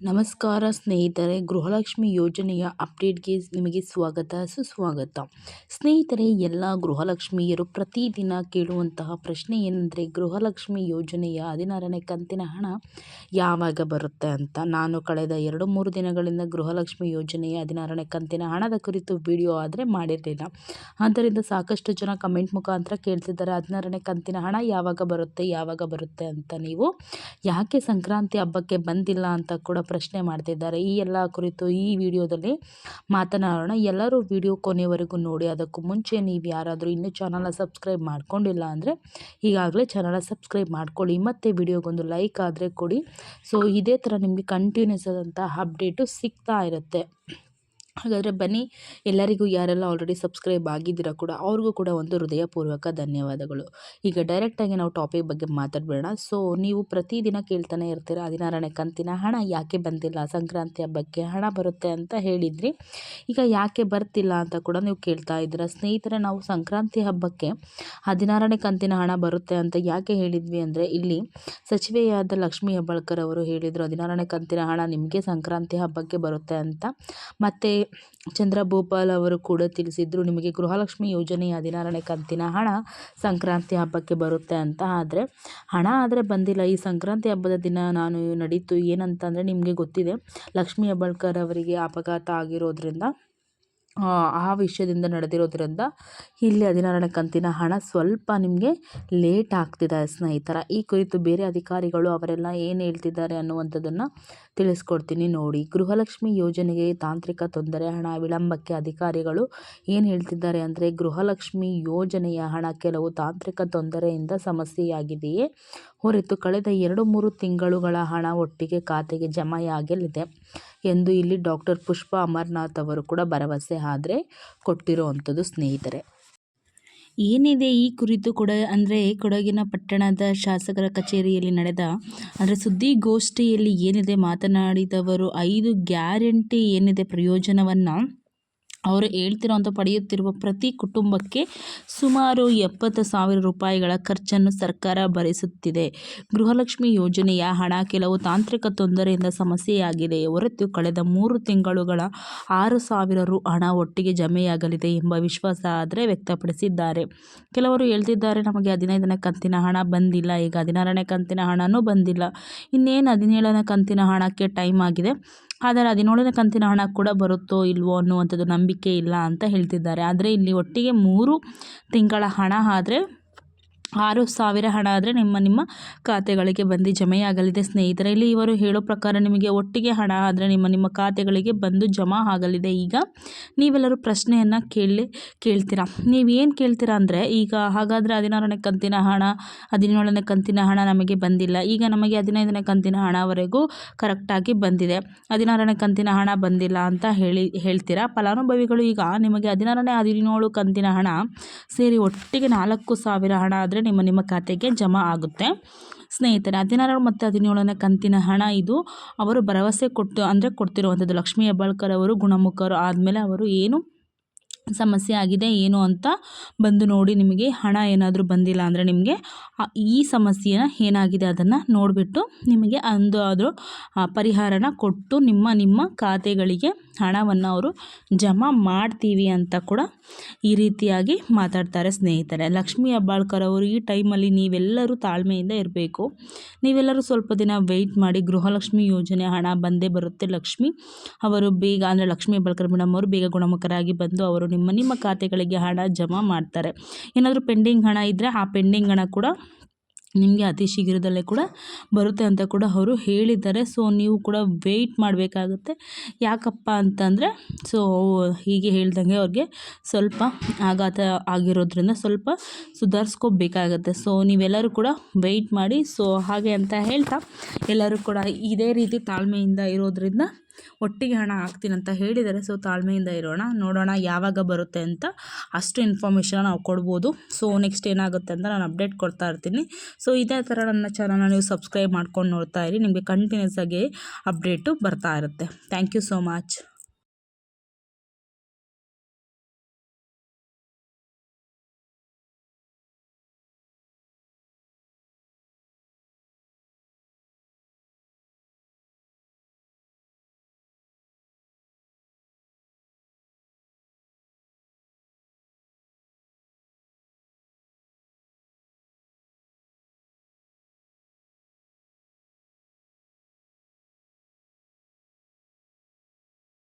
ನಮಸ್ಕಾರ ಸ್ನೇಹಿತರೆ, ಗೃಹಲಕ್ಷ್ಮಿ ಯೋಜನೆಯ ಅಪ್ಡೇಟ್ಗೆ ನಿಮಗೆ ಸ್ವಾಗತ, ಸುಸ್ವಾಗತ. ಸ್ನೇಹಿತರೆ, ಎಲ್ಲ ಗೃಹಲಕ್ಷ್ಮಿಯರು ಪ್ರತಿದಿನ ಕೇಳುವಂತಹ ಪ್ರಶ್ನೆ ಏನಂದರೆ, ಗೃಹಲಕ್ಷ್ಮಿ ಯೋಜನೆಯ ಹದಿನಾರನೇ ಕಂತಿನ ಹಣ ಯಾವಾಗ ಬರುತ್ತೆ ಅಂತ. ನಾನು ಕಳೆದ ಎರಡು, ಮೂರು ದಿನಗಳಿಂದ ಗೃಹಲಕ್ಷ್ಮಿ ಯೋಜನೆಯ ಹದಿನಾರನೇ ಕಂತಿನ ಹಣದ ಕುರಿತು ವಿಡಿಯೋ ಆದರೆ ಮಾಡಿರಲಿಲ್ಲ. ಆದ್ದರಿಂದ ಸಾಕಷ್ಟು ಜನ ಕಮೆಂಟ್ ಮುಖಾಂತರ ಕೇಳ್ತಿದ್ದಾರೆ, ಹದಿನಾರನೇ ಕಂತಿನ ಹಣ ಯಾವಾಗ ಬರುತ್ತೆ ಯಾವಾಗ ಬರುತ್ತೆ ಅಂತ ನೀವು. ಯಾಕೆ ಸಂಕ್ರಾಂತಿ ಹಬ್ಬಕ್ಕೆ ಬಂದಿಲ್ಲ ಅಂತ ಕೂಡ ಪ್ರಶ್ನೆ ಮಾಡ್ತಿದ್ದಾರೆ. ಈ ಎಲ್ಲ ಕುರಿತು ಈ ವಿಡಿಯೋದಲ್ಲಿ ಮಾತನಾಡೋಣ. ಎಲ್ಲರೂ ವಿಡಿಯೋ ಕೊನೆವರೆಗೂ ನೋಡಿ. ಅದಕ್ಕೂ ಮುಂಚೆ ನೀವು ಯಾರಾದರೂ ಇನ್ನೂ ಚಾನಲ್ನ ಸಬ್ಸ್ಕ್ರೈಬ್ ಮಾಡ್ಕೊಂಡಿಲ್ಲ ಅಂದರೆ ಈಗಾಗಲೇ ಚಾನಲ್ನ ಸಬ್ಸ್ಕ್ರೈಬ್ ಮಾಡ್ಕೊಳ್ಳಿ. ಮತ್ತು ವಿಡಿಯೋಗೊಂದು ಲೈಕ್ ಆದರೆ ಕೊಡಿ. ಸೊ ಇದೇ ಥರ ನಿಮಗೆ ಕಂಟಿನ್ಯೂಸ್ ಆದಂಥ ಅಪ್ಡೇಟು ಸಿಗ್ತಾ ಇರುತ್ತೆ. ಹಾಗಾದರೆ ಬನ್ನಿ, ಎಲ್ಲರಿಗೂ ಯಾರೆಲ್ಲ ಆಲ್ರೆಡಿ ಸಬ್ಸ್ಕ್ರೈಬ್ ಆಗಿದ್ದೀರಾ ಕೂಡ, ಅವ್ರಿಗೂ ಕೂಡ ಒಂದು ಹೃದಯಪೂರ್ವಕ ಧನ್ಯವಾದಗಳು. ಈಗ ಡೈರೆಕ್ಟಾಗಿ ನಾವು ಟಾಪಿಕ್ ಬಗ್ಗೆ ಮಾತಾಡಬೇಡ ಸೊ ನೀವು ಪ್ರತಿದಿನ ಕೇಳ್ತಾನೆ ಇರ್ತೀರ, ಹದಿನಾರನೇ ಕಂತಿನ ಹಣ ಯಾಕೆ ಬಂದಿಲ್ಲ, ಸಂಕ್ರಾಂತಿ ಹಬ್ಬಕ್ಕೆ ಹಣ ಬರುತ್ತೆ ಅಂತ ಹೇಳಿದ್ರಿ. ಈಗ ಯಾಕೆ ಬರ್ತಿಲ್ಲ ಅಂತ ಕೂಡ ನೀವು ಕೇಳ್ತಾ ಇದ್ದೀರ. ಸ್ನೇಹಿತರೆ, ನಾವು ಸಂಕ್ರಾಂತಿ ಹಬ್ಬಕ್ಕೆ ಹದಿನಾರನೇ ಕಂತಿನ ಹಣ ಬರುತ್ತೆ ಅಂತ ಯಾಕೆ ಹೇಳಿದ್ವಿ ಅಂದರೆ, ಇಲ್ಲಿ ಸಚಿವೆಯಾದ ಲಕ್ಷ್ಮೀ ಹೆಬ್ಬಾಳ್ಕರ್ ಅವರು ಹೇಳಿದರು, ಹದಿನಾರನೇ ಕಂತಿನ ಹಣ ನಿಮಗೆ ಸಂಕ್ರಾಂತಿ ಹಬ್ಬಕ್ಕೆ ಬರುತ್ತೆ ಅಂತ. ಮತ್ತು ಚಂದ್ರಭೂಪಾಲ್ ಅವರು ಕೂಡ ತಿಳಿಸಿದ್ರು, ನಿಮಗೆ ಗೃಹಲಕ್ಷ್ಮಿ ಯೋಜನೆಯ ಹದಿನಾರನೇ ಕಂತಿನ ಹಣ ಸಂಕ್ರಾಂತಿ ಹಬ್ಬಕ್ಕೆ ಬರುತ್ತೆ ಅಂತ. ಆದರೆ ಹಣ ಆದರೆ ಬಂದಿಲ್ಲ. ಈ ಸಂಕ್ರಾಂತಿ ಹಬ್ಬದ ದಿನ ನಾನು ನಡೀತು ಏನಂತಂದರೆ ನಿಮಗೆ ಗೊತ್ತಿದೆ, ಲಕ್ಷ್ಮೀ ಹೆಬ್ಬಾಳ್ಕರ್ ಅವರಿಗೆ ಅಪಘಾತ ಆಗಿರೋದ್ರಿಂದ ಆ ವಿಷಯದಿಂದ ನಡೆದಿರೋದ್ರಿಂದ ಇಲ್ಲಿ ಹದಿನಾರನೇ ಕಂತಿನ ಹಣ ಸ್ವಲ್ಪ ನಿಮಗೆ ಲೇಟ್ ಆಗ್ತಿದೆ ಸ್ನೇಹಿತರ. ಈ ಕುರಿತು ಬೇರೆ ಅಧಿಕಾರಿಗಳು ಅವರೆಲ್ಲ ಏನು ಹೇಳ್ತಿದ್ದಾರೆ ಅನ್ನುವಂಥದ್ದನ್ನು ತಿಳಿಸ್ಕೊಡ್ತೀನಿ ನೋಡಿ. ಗೃಹಲಕ್ಷ್ಮಿ ಯೋಜನೆಗೆ ತಾಂತ್ರಿಕ ತೊಂದರೆ, ಹಣ ವಿಳಂಬಕ್ಕೆ ಅಧಿಕಾರಿಗಳು ಏನು ಹೇಳ್ತಿದ್ದಾರೆ ಅಂದರೆ ಗೃಹಲಕ್ಷ್ಮಿ ಯೋಜನೆಯ ಹಣ ಕೆಲವು ತಾಂತ್ರಿಕ ತೊಂದರೆಯಿಂದ ಸಮಸ್ಯೆಯಾಗಿದೆಯೇ ಹೊರತು ಕಳೆದ ಎರಡು ಮೂರು ತಿಂಗಳುಗಳ ಹಣ ಒಟ್ಟಿಗೆ ಖಾತೆಗೆ ಜಮೆಯಾಗಲಿದೆ ಎಂದು ಇಲ್ಲಿ ಡಾಕ್ಟರ್ ಪುಷ್ಪ ಅಮರನಾಥ್ ಅವರು ಕೂಡ ಭರವಸೆ ಆದರೆ ಕೊಟ್ಟಿರುವಂಥದ್ದು ಸ್ನೇಹಿತರೆ. ಏನಿದೆ ಈ ಕುರಿತು ಕೂಡ, ಅಂದರೆ ಕೊಡಗಿನ ಪಟ್ಟಣದ ಶಾಸಕರ ಕಚೇರಿಯಲ್ಲಿ ನಡೆದ, ಅಂದರೆ ಸುದ್ದಿಗೋಷ್ಠಿಯಲ್ಲಿ ಏನಿದೆ ಮಾತನಾಡಿದವರು, ಐದು ಗ್ಯಾರಂಟಿ ಏನಿದೆ ಪ್ರಯೋಜನವನ್ನು ಅವರು ಹೇಳ್ತಿರೋಂಥ ಪಡೆಯುತ್ತಿರುವ ಪ್ರತಿ ಕುಟುಂಬಕ್ಕೆ ಸುಮಾರು ಎಪ್ಪತ್ತು ಸಾವಿರ ರೂಪಾಯಿಗಳ ಖರ್ಚನ್ನು ಸರ್ಕಾರ ಭರಿಸುತ್ತಿದೆ. ಗೃಹಲಕ್ಷ್ಮಿ ಯೋಜನೆಯ ಹಣ ಕೆಲವು ತಾಂತ್ರಿಕ ತೊಂದರೆಯಿಂದ ಸಮಸ್ಯೆಯಾಗಿದೆ. ಹೊರತು ಕಳೆದ ಮೂರು ತಿಂಗಳುಗಳ ಆರು ಸಾವಿರ ರು ಹಣ ಒಟ್ಟಿಗೆ ಜಮೆಯಾಗಲಿದೆ ಎಂಬ ವಿಶ್ವಾಸ ಆದರೆ ವ್ಯಕ್ತಪಡಿಸಿದ್ದಾರೆ. ಕೆಲವರು ಹೇಳ್ತಿದ್ದಾರೆ, ನಮಗೆ ಹದಿನೈದನೇ ಕಂತಿನ ಹಣ ಬಂದಿಲ್ಲ. ಈಗ ಹದಿನಾರನೇ ಕಂತಿನ ಹಣನೂ ಬಂದಿಲ್ಲ. ಇನ್ನೇನು ಹದಿನೇಳನೇ ಕಂತಿನ ಹಣಕ್ಕೆ ಟೈಮ್ ಆಗಿದೆ? ಆದರೆ ಹದಿನೇಳನೇ ಕಂತಿನ ಹಣ ಕೂಡ ಬರುತ್ತೋ ಇಲ್ವೋ ಅನ್ನುವಂಥದ್ದು ನಂಬಿಕೆ ಇಲ್ಲ ಅಂತ ಹೇಳ್ತಿದ್ದಾರೆ. ಆದರೆ ಇಲ್ಲಿ ಒಟ್ಟಿಗೆ ಮೂರು ತಿಂಗಳ ಹಣ ಆದರೆ ಆರು ಸಾವಿರ ಹಣ ಆದರೆ ನಿಮ್ಮ ನಿಮ್ಮ ಖಾತೆಗಳಿಗೆ ಬಂದು ಜಮೆಯಾಗಲಿದೆ. ಸ್ನೇಹಿತರೆ, ಇಲ್ಲಿ ಇವರು ಹೇಳೋ ಪ್ರಕಾರ ನಿಮಗೆ ಒಟ್ಟಿಗೆ ಹಣ ಆದರೆ ನಿಮ್ಮ ನಿಮ್ಮ ಖಾತೆಗಳಿಗೆ ಬಂದು ಜಮಾ ಆಗಲಿದೆ. ಈಗ ನೀವೆಲ್ಲರೂ ಪ್ರಶ್ನೆಯನ್ನು ಕೇಳಿ, ಕೇಳ್ತೀರಾ? ನೀವೇನು ಕೇಳ್ತೀರಾ ಅಂದರೆ, ಈಗ ಹಾಗಾದರೆ ಹದಿನಾರನೇ ಕಂತಿನ ಹಣ, ಹದಿನೇಳನೇ ಕಂತಿನ ಹಣ ನಮಗೆ ಬಂದಿಲ್ಲ. ಈಗ ನಮಗೆ ಹದಿನೈದನೇ ಕಂತಿನ ಹಣವರೆಗೂ ಕರೆಕ್ಟಾಗಿ ಬಂದಿದೆ. ಹದಿನಾರನೇ ಕಂತಿನ ಹಣ ಬಂದಿಲ್ಲ ಅಂತ ಹೇಳಿ, ಹೇಳ್ತೀರಾ? ಫಲಾನುಭವಿಗಳು ಈಗ ನಿಮಗೆ ಹದಿನಾರನೇ, ಹದಿನೇಳು ಕಂತಿನ ಹಣ ಸೇರಿ ಒಟ್ಟಿಗೆ ನಾಲ್ಕು ಸಾವಿರ ಹಣ ಆದರೆ ನಿಮ್ಮ ನಿಮ್ಮ ಖಾತೆಗೆ ಜಮಾ ಆಗುತ್ತೆ. ಸ್ನೇಹಿತರೆ, ಹದಿನಾರು ಮತ್ತು ಹದಿನೇಳನೇ ಕಂತಿನ ಹಣ ಇದು ಅವರು ಭರವಸೆ ಕೊಟ್ಟು, ಅಂದರೆ ಕೊಡ್ತಿರುವಂಥದ್ದು ಲಕ್ಷ್ಮೀ ಹೆಬ್ಬಾಳ್ಕರ್ ಅವರು ಗುಣಮುಖರು ಆದಮೇಲೆ ಅವರು ಏನು ಸಮಸ್ಯೆ ಆಗಿದೆ, ಏನು ಅಂತ ಬಂದು ನೋಡಿ ನಿಮಗೆ ಹಣ ಏನಾದರೂ ಬಂದಿಲ್ಲ ಅಂದರೆ ನಿಮಗೆ ಈ ಸಮಸ್ಯೆನ ಏನಾಗಿದೆ ಅದನ್ನು ನೋಡಿಬಿಟ್ಟು ನಿಮಗೆ ಅಂದು ಆದರೂ ಪರಿಹಾರನ ಕೊಟ್ಟು ನಿಮ್ಮ ನಿಮ್ಮ ಖಾತೆಗಳಿಗೆ ಹಣವನ್ನು ಅವರು ಜಮಾ ಮಾಡ್ತೀವಿ ಅಂತ ಕೂಡ ಈ ರೀತಿಯಾಗಿ ಮಾತಾಡ್ತಾರೆ ಸ್ನೇಹಿತರೆ. ಲಕ್ಷ್ಮೀ ಹೆಬ್ಬಾಳ್ಕರ್ ಅವರು ಈ ಟೈಮಲ್ಲಿ ನೀವೆಲ್ಲರೂ ತಾಳ್ಮೆಯಿಂದ ಇರಬೇಕು. ನೀವೆಲ್ಲರೂ ಸ್ವಲ್ಪ ದಿನ ವೆಯ್ಟ್ ಮಾಡಿ ಗೃಹಲಕ್ಷ್ಮಿ ಯೋಜನೆ ಹಣ ಬಂದೇ ಬರುತ್ತೆ. ಲಕ್ಷ್ಮಿ ಅವರು ಬೇಗ ಅಂದರೆ ಲಕ್ಷ್ಮೀ ಹೆಬ್ಬಾಳ್ಕರ್ ಮೇಡಮ್ ಅವರು ಬೇಗ ಗುಣಮುಖರಾಗಿ ಬಂದು ಅವರು ನಿಮ್ಮ ನಿಮ್ಮ ಖಾತೆಗಳಿಗೆ ಹಣ ಜಮಾ ಮಾಡ್ತಾರೆ. ಏನಾದರೂ ಪೆಂಡಿಂಗ್ ಹಣ ಇದ್ದರೆ ಆ ಪೆಂಡಿಂಗ್ ಹಣ ಕೂಡ ನಿಮಗೆ ಅತಿ ಶೀಘ್ರದಲ್ಲೇ ಕೂಡ ಬರುತ್ತೆ ಅಂತ ಕೂಡ ಅವರು ಹೇಳಿದ್ದಾರೆ. ಸೊ, ನೀವು ಕೂಡ ವೆಯ್ಟ್ ಮಾಡಬೇಕಾಗುತ್ತೆ. ಯಾಕಪ್ಪ ಅಂತಂದರೆ, ಸೊ ಹೀಗೆ ಹೇಳ್ದಂಗೆ ಅವ್ರಿಗೆ ಸ್ವಲ್ಪ ಆಘಾತ ಆಗಿರೋದ್ರಿಂದ ಸ್ವಲ್ಪ ಸುಧಾರಿಸ್ಕೋಬೇಕಾಗತ್ತೆ. ಸೊ, ನೀವೆಲ್ಲರೂ ಕೂಡ ವೆಯ್ಟ್ ಮಾಡಿ. ಸೊ, ಹಾಗೆ ಅಂತ ಹೇಳ್ತಾ ಎಲ್ಲರೂ ಕೂಡ ಇದೇ ರೀತಿ ತಾಳ್ಮೆಯಿಂದ ಇರೋದ್ರಿಂದ ಒಟ್ಟಿಗೆ ಹಣ ಹಾಕ್ತೀನಿ ಅಂತ ಹೇಳಿದ್ದಾರೆ ಸೊ ತಾಳ್ಮೆಯಿಂದ ಇರೋಣ. ನೋಡೋಣ ಯಾವಾಗ ಬರುತ್ತೆ ಅಂತ ಅಷ್ಟು ಇನ್ಫಾರ್ಮೇಷನ್ ನಾವು ಕೊಡ್ಬೋದು. ಸೊ ನೆಕ್ಸ್ಟ್ ಏನಾಗುತ್ತೆ ಅಂತ ನಾನು ಅಪ್ಡೇಟ್ ಕೊಡ್ತಾ ಇರ್ತೀನಿ. ಸೊ ಇದೇ ಥರ ನನ್ನ ಚಾನಲ್ನ ನೀವು ಸಬ್ಸ್ಕ್ರೈಬ್ ಮಾಡ್ಕೊಂಡು ನೋಡ್ತಾ ಇರಿ. ನಿಮಗೆ ಕಂಟಿನ್ಯೂಸ್ ಆಗಿ ಅಪ್ಡೇಟು ಬರ್ತಾ ಇರುತ್ತೆ. Thank you so much